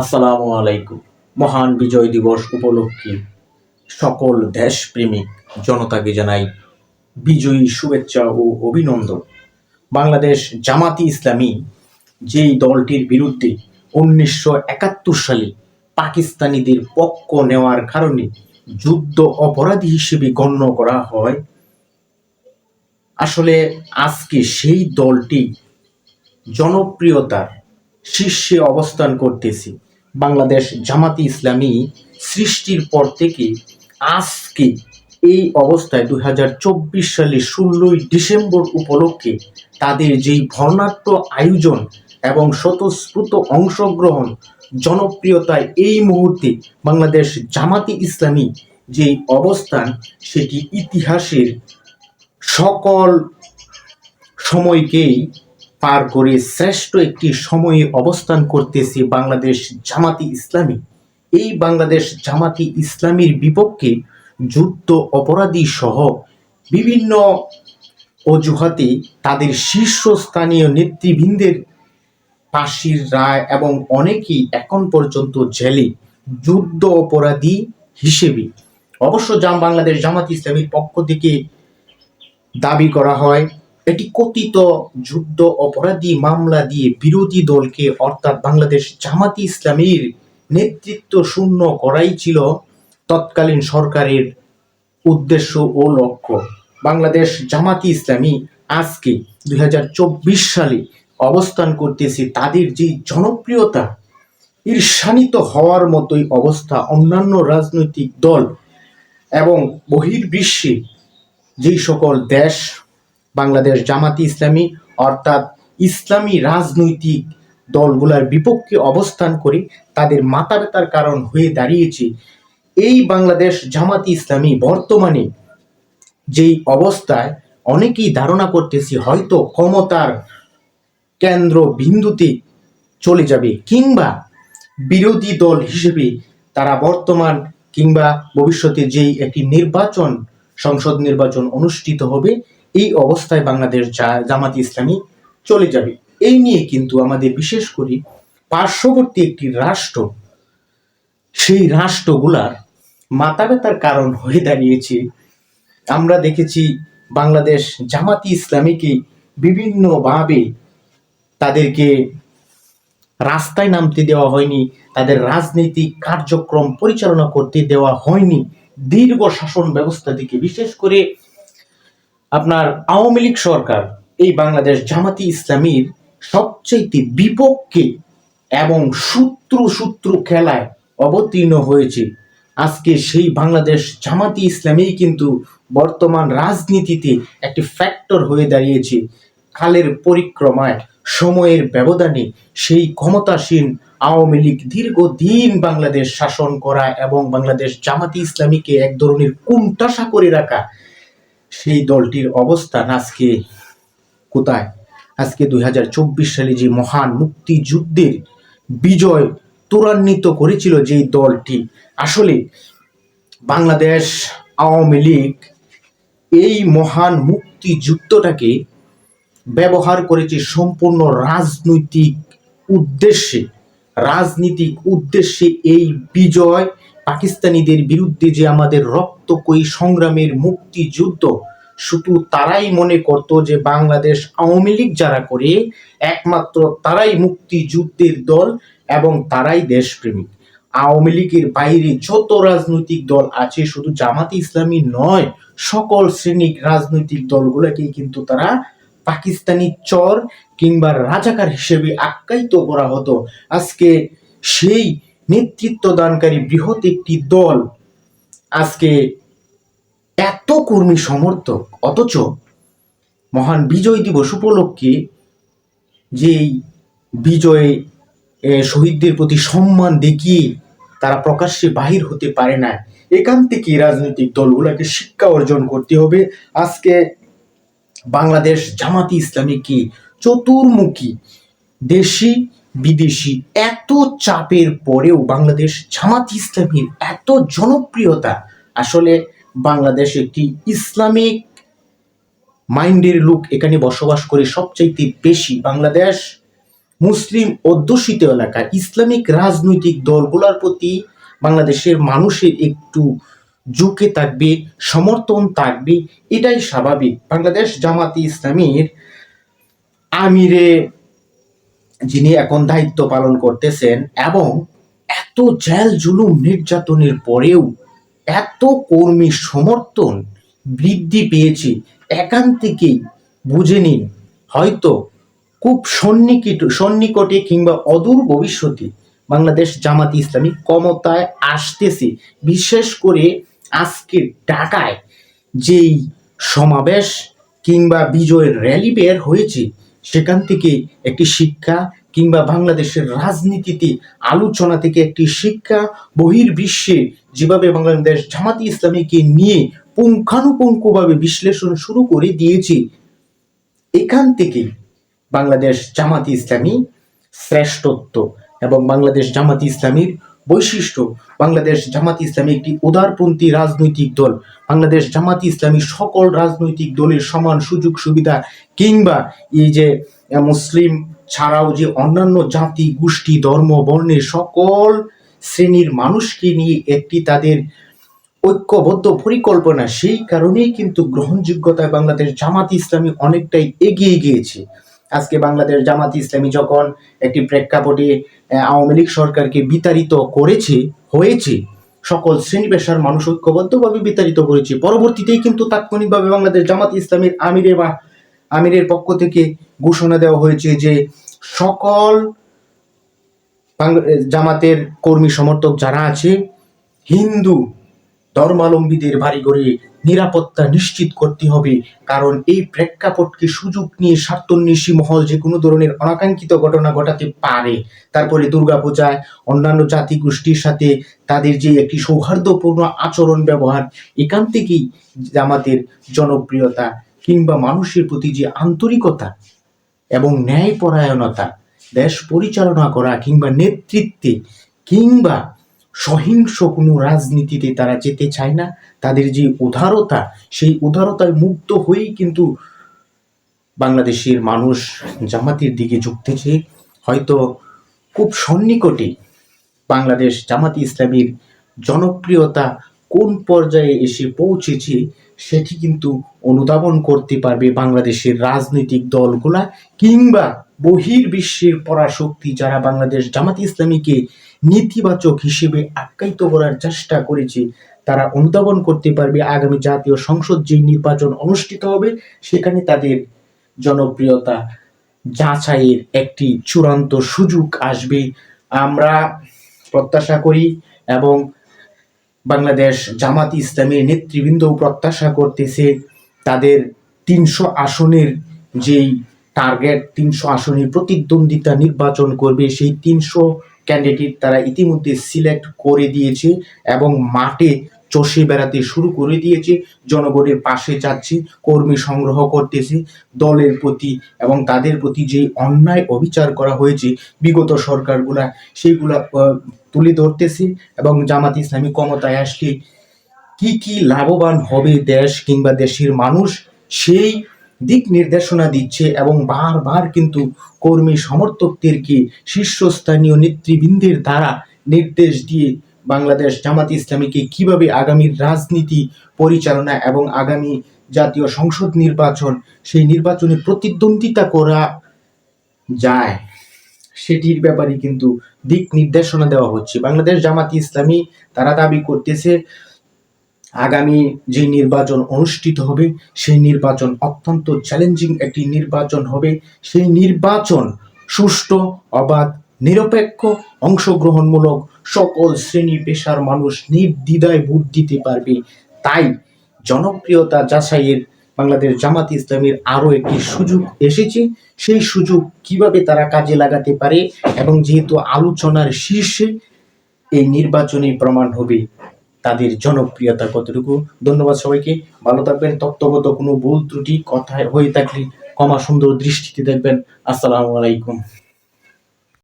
আসসালামু আলাইকুম। মহান বিজয় দিবস উপলক্ষে সকল দেশপ্রেমিক জনতাকে জানাই বিজয়ী শুভেচ্ছা ও অভিনন্দন। বাংলাদেশ জামাতি ইসলামী যেই দলটির বিরুদ্ধে উনিশশো একাত্তর সালে পাকিস্তানিদের পক্ষ নেওয়ার কারণে যুদ্ধ অপরাধী হিসেবে গণ্য করা হয়, আসলে আজকে সেই দলটি জনপ্রিয়তার শীর্ষে অবস্থান করতেছে। বাংলাদেশ জামাতি ইসলামী সৃষ্টির পর থেকে আজকে এই অবস্থায় দুই হাজার চব্বিশ সালে ষোলোই ডিসেম্বর উপলক্ষে তাদের যেই বর্ণাঢ্য আয়োজন এবং স্বতঃস্ফূর্ত অংশগ্রহণ, জনপ্রিয়তায় এই মুহূর্তে বাংলাদেশ জামাতি ইসলামী যেই অবস্থান, সেটি ইতিহাসের সকল সময়কেই পার করে শ্রেষ্ঠ একটি সময়ে অবস্থান করতেছে বাংলাদেশ জামাতি ইসলামী। এই বাংলাদেশ জামাতি ইসলামীর বিপক্ষে যুদ্ধ অপরাধী সহ বিভিন্ন অজুহাতে তাদের শীর্ষস্থানীয় নেতৃবৃন্দের ফাঁসির রায় এবং অনেকেই এখন পর্যন্ত জেলে যুদ্ধ অপরাধী হিসেবে। অবশ্য জাম বাংলাদেশ জামাত ইসলামীর পক্ষ থেকে দাবি করা হয় এটি কথিত যুদ্ধ, অপরাধী মামলা দিয়ে বিরোধী দলকে, অর্থাৎ বাংলাদেশ জামাতি ইসলামীর নেতৃত্ব শূন্য করাই ছিল তৎকালীন সরকারের উদ্দেশ্য ও লক্ষ্য। বাংলাদেশ জামাতি ইসলামী আজকে দুই হাজার চব্বিশ সালে অবস্থান করতেছে তাদের যে জনপ্রিয়তা ঈর্ষানিত হওয়ার মতোই অবস্থা অন্যান্য রাজনৈতিক দল এবং বহির্বিশ্বে যেই সকল দেশ বাংলাদেশ জামাতি ইসলামী, অর্থাৎ ইসলামী রাজনৈতিক দলগুলোর বিপক্ষে অবস্থান করে তাদের মাথা ব্যথার কারণ হয়ে দাঁড়িয়েছে। এই বাংলাদেশ জামাতি ইসলামী বর্তমানে যেই অবস্থায়, অনেকেই ধারণা করতেছি হয়তো ক্ষমতার কেন্দ্র বিন্দুতে চলে যাবে কিংবা বিরোধী দল হিসেবে তারা বর্তমান কিংবা ভবিষ্যতে যেই একটি নির্বাচন, সংসদ নির্বাচন অনুষ্ঠিত হবে এই অবস্থায় বাংলাদেশ জামাত ইসলামী চলে যাবে। এই নিয়ে কিন্তু আমাদের বিশেষ করে পার্শ্ববর্তী একটি রাষ্ট্র, সেই রাষ্ট্রগুলার মাথা ব্যথার কারণ হয়ে দাঁড়িয়েছে। আমরা দেখেছি বাংলাদেশ জামাতি ইসলামীকে বিভিন্নভাবে তাদেরকে রাস্তায় নামতে দেওয়া হয়নি, তাদের রাজনৈতিক কার্যক্রম পরিচালনা করতে দেওয়া হয়নি। দীর্ঘ শাসন ব্যবস্থা থেকে বিশেষ করে আপনার আওয়ামী লীগ সরকার এই বাংলাদেশ জামাতি ইসলামীর সবচেয়ে বিপক্ষে এবং সূত্র সূত্র খেলায় অবতীর্ণ হয়েছে। আজকে সেই বাংলাদেশ জামাতি ইসলামী কিন্তু বর্তমান রাজনীতিতে একটি ফ্যাক্টর হয়ে দাঁড়িয়েছে। কালের পরিক্রমায়, সময়ের ব্যবধানে সেই ক্ষমতাসীন আওয়ামী লীগ দীর্ঘদিন বাংলাদেশ শাসন করা এবং বাংলাদেশ জামাতি ইসলামীকে এক ধরনের কুণ্ঠাসা করে রাখা সেই দলটির অবস্থান আজকে কোথায়? আজকে দুই সালে যে মহান মুক্তিযুদ্ধের বিজয় ত্বরান্বিত করেছিল যেই দলটি, আসলে বাংলাদেশ আওয়ামী লীগ এই মহান মুক্তিযুদ্ধটাকে ব্যবহার করেছে সম্পূর্ণ রাজনৈতিক উদ্দেশ্যে। রাজনীতিক উদ্দেশ্যে এই বিজয় পাকিস্তানিদের বিরুদ্ধে যে আমাদের রক্তকয়ী সংগ্রামের মুক্তিযুদ্ধ, শুধু তারাই মনে করত যে বাংলাদেশ আওয়ামী লীগ যারা করে, একমাত্র তারাই মুক্তিযুদ্ধের দল এবং তারাই দেশপ্রেমিক। আওয়ামী লীগের বাইরে যত রাজনৈতিক দল আছে, শুধু জামাতে ইসলামী নয়, সকল শ্রেণির রাজনৈতিক দলগুলোকেই কিন্তু তারা পাকিস্তানি চর কিংবা রাজাকার হিসেবে আখ্যায়িত করা হতো। আজকে সেই নেতৃত্ব দানকারী বৃহৎ একটি দল আজকে এত কর্মী সমর্থক, অথচ মহান বিজয় দিবস উপলক্ষে যেই বিজয়ে শহীদদের প্রতি সম্মান দেখিয়ে তারা প্রকাশ্যে বাহির হতে পারে না, এখান থেকে রাজনৈতিক দলগুলোকে শিক্ষা অর্জন করতে হবে। আজকে বাংলাদেশ জামাতি ইসলামীকে চতুর্মুখী, দেশি বিদেশি এত চাপের পরেও বাংলাদেশ জামাত ইসলামীর এত জনপ্রিয়তা, আসলে বাংলাদেশ একটি ইসলামিক মাইন্ডের লোক, এখানে বসবাস করে সবচাইতে বেশি বাংলাদেশ মুসলিম অধ্যুষিত এলাকা। ইসলামিক রাজনৈতিক দলগুলোর প্রতি বাংলাদেশের মানুষের একটু ঝুঁকে থাকবে, সমর্থন থাকবে, এটাই স্বাভাবিক। বাংলাদেশ জামাতি ইসলামীর আমিরে যিনি এখন দায়িত্ব পালন করতেছেন এবং এত জেল জুলুম নির্যাতনের পরেও এত কর্মী সমর্থন বৃদ্ধি পেয়েছে, এখান বুঝে নিন, হয়তো খুব সন্নিকট, সন্নিকটে কিংবা অদূর ভবিষ্যতে বাংলাদেশ জামাত ইসলামী ক্ষমতায় আসতেছে। বিশেষ করে আজকে ঢাকায় যেই সমাবেশ কিংবা বিজয়ের র্যালি বের হয়েছে সেখান থেকে একটি শিক্ষা কিংবা বাংলাদেশের রাজনীতিতে আলোচনা থেকে একটি শিক্ষা বহির্বিশ্বে যেভাবে বাংলাদেশ জামাতি ইসলামীকে নিয়ে পুঙ্খানুপুঙ্খভাবে বিশ্লেষণ শুরু করে দিয়েছে, এখান থেকে বাংলাদেশ জামাতি ইসলামী শ্রেষ্ঠত্ব এবং বাংলাদেশ জামাতি ইসলামীর বৈশিষ্ট্য, বাংলাদেশ জামাতি ইসলামী একটি উদারপন্থী রাজনৈতিক দল। বাংলাদেশ জামাতি ইসলামী সকল রাজনৈতিক দলের সমান সুযোগ, সুবিধা কিংবা এই যে মুসলিম ছাড়াও যে অন্যান্য জাতি, গোষ্ঠী, ধর্ম, বর্ণের সকল শ্রেণির মানুষকে নিয়ে একটি তাদের ঐক্যবদ্ধ পরিকল্পনা, সেই কারণেই কিন্তু গ্রহণযোগ্যতায় বাংলাদেশ জামাত ইসলামী অনেকটাই এগিয়ে গিয়েছে। আজকে বাংলাদেশ জামাত ইসলামী যখন একটি প্রেক্ষাপটে আওয়ামী লীগ সরকারকে বিতাড়িত করেছে, হয়েছে, সকল শ্রেণি পেশার মানুষ ঐক্যবদ্ধভাবে বিতাড়িত করেছে, পরবর্তীতেই কিন্তু তাৎক্ষণিকভাবে বাংলাদেশ জামাত ইসলামীর আমিরে বা আমিরের পক্ষ থেকে ঘোষণা দেওয়া হয়েছে যে সকল জামাতের কর্মী সমর্থক যারা আছে, হিন্দু ধর্মাবলম্বীদের বাড়িঘরে নিরাপত্তা নিশ্চিত করতে হবে। কারণ এই প্রেক্ষাপটকে সুযোগ নিয়ে স্বার্থন্বেষী মহল যে কোনো ধরনের অনাকাঙ্ক্ষিত ঘটনা ঘটাতে পারে। তারপরে দুর্গাপূজায় অন্যান্য জাতি গোষ্ঠীর সাথে তাদের যে একটি সৌহার্দ্যপূর্ণ আচরণ ব্যবহার, এখান থেকেই জামাতের জনপ্রিয়তা কিংবা মানুষের প্রতি যে আন্তরিকতা এবং ন্যায়পরায়ণতা, দেশ পরিচালনা করা কিংবা নেতৃত্বে কিংবা সহিংস কোনো রাজনীতিতে তারা যেতে চায় না। তাদের যে উদারতা, সেই উদারতায় মুগ্ধ হয়েই কিন্তু বাংলাদেশের মানুষ জামাতের দিকে ঝুঁকতেছে হয়তো খুব সন্নিকটে বাংলাদেশ জামাতি ইসলামীর জনপ্রিয়তা কোন পর্যায়ে এসে পৌঁছেছে, সেটি কিন্তু অনুধাবন করতে পারবে বাংলাদেশের রাজনৈতিক দলগুলা কিংবা বহির্বিশ্বের পরাশক্তি যারা বাংলাদেশ জামাত ইসলামীকে নেতিবাচক হিসেবে আখ্যায়িত করার চেষ্টা করেছে। তারা অনুধাবন করতে পারবে আগামী জাতীয় সংসদ যে নির্বাচন অনুষ্ঠিত হবে, সেখানে তাদের জনপ্রিয়তা যাচাইয়ের একটি চূড়ান্ত সুযোগ আসবে। আমরা প্রত্যাশা করি এবং বাংলাদেশ জামাত ইসলামের নেতৃবৃন্দও প্রত্যাশা করতেছে, তাদের তিনশো আসনের যেই টার্গেট তিনশো আসনের প্রতিদ্বন্দ্বিতা নির্বাচন করবে, সেই তিনশো ক্যান্ডিডেট তারা ইতিমধ্যে সিলেক্ট করে দিয়েছে এবং মাঠে চষে বেড়াতে শুরু করে দিয়েছে। জনগণের পাশে যাচ্ছে, কর্মী সংগ্রহ করতেছে, দলের প্রতি এবং তাদের প্রতি যে অন্যায় অবিচার করা হয়েছে, বিগত সরকারগুলা সেইগুলা তুলে ধরতেছে এবং জামাত ইসলামী ক্ষমতায় আসলে কি কি লাভবান হবে দেশ কিংবা দেশের মানুষ, সেই দিক নির্দেশনা দিচ্ছে এবং বারবার কিন্তু কর্মী সমর্থকদেরকে শীর্ষস্থানীয় নেতৃবৃন্দের দ্বারা নির্দেশ দিয়ে বাংলাদেশ জামাত ইসলামীকে কীভাবে আগামীর রাজনীতি পরিচালনা এবং আগামী জাতীয় সংসদ নির্বাচন, সেই নির্বাচনে প্রতিদ্বন্দ্বিতা করা যায়, সেটির ব্যাপারে কিন্তু দিক নির্দেশনা দেওয়া হচ্ছে। বাংলাদেশ জামাত ইসলামী তারা দাবি করতেছে আগামী যে নির্বাচন অনুষ্ঠিত হবে, সেই নির্বাচন অত্যন্ত চ্যালেঞ্জিং একটি নির্বাচন হবে। সেই নির্বাচন সুষ্ঠু, অবাধ, নিরপেক্ষ, অংশগ্রহণমূলক সকল শ্রেণি পেশার মানুষ নির্দ্বিধায় ভোট দিতে পারবে। তাই জনপ্রিয়তা যাচাইয়ের বাংলাদেশ জামাত ইসলামের আরও একটি সুযোগ এসেছে। সেই সুযোগ কীভাবে তারা কাজে লাগাতে পারে এবং যেহেতু আলোচনার শীর্ষে এই নির্বাচনী প্রমাণ হবে তাদের জনপ্রিয়তা কতটুকু? ধন্যবাদ সবাইকে। ভালো থাকবেন। তত্ত্বগত কোনো ভুল ত্রুটি, কথায় হয়ে থাকলে ক্ষমা সুন্দর দৃষ্টিতে দেখবেন। আসসালামু আলাইকুম।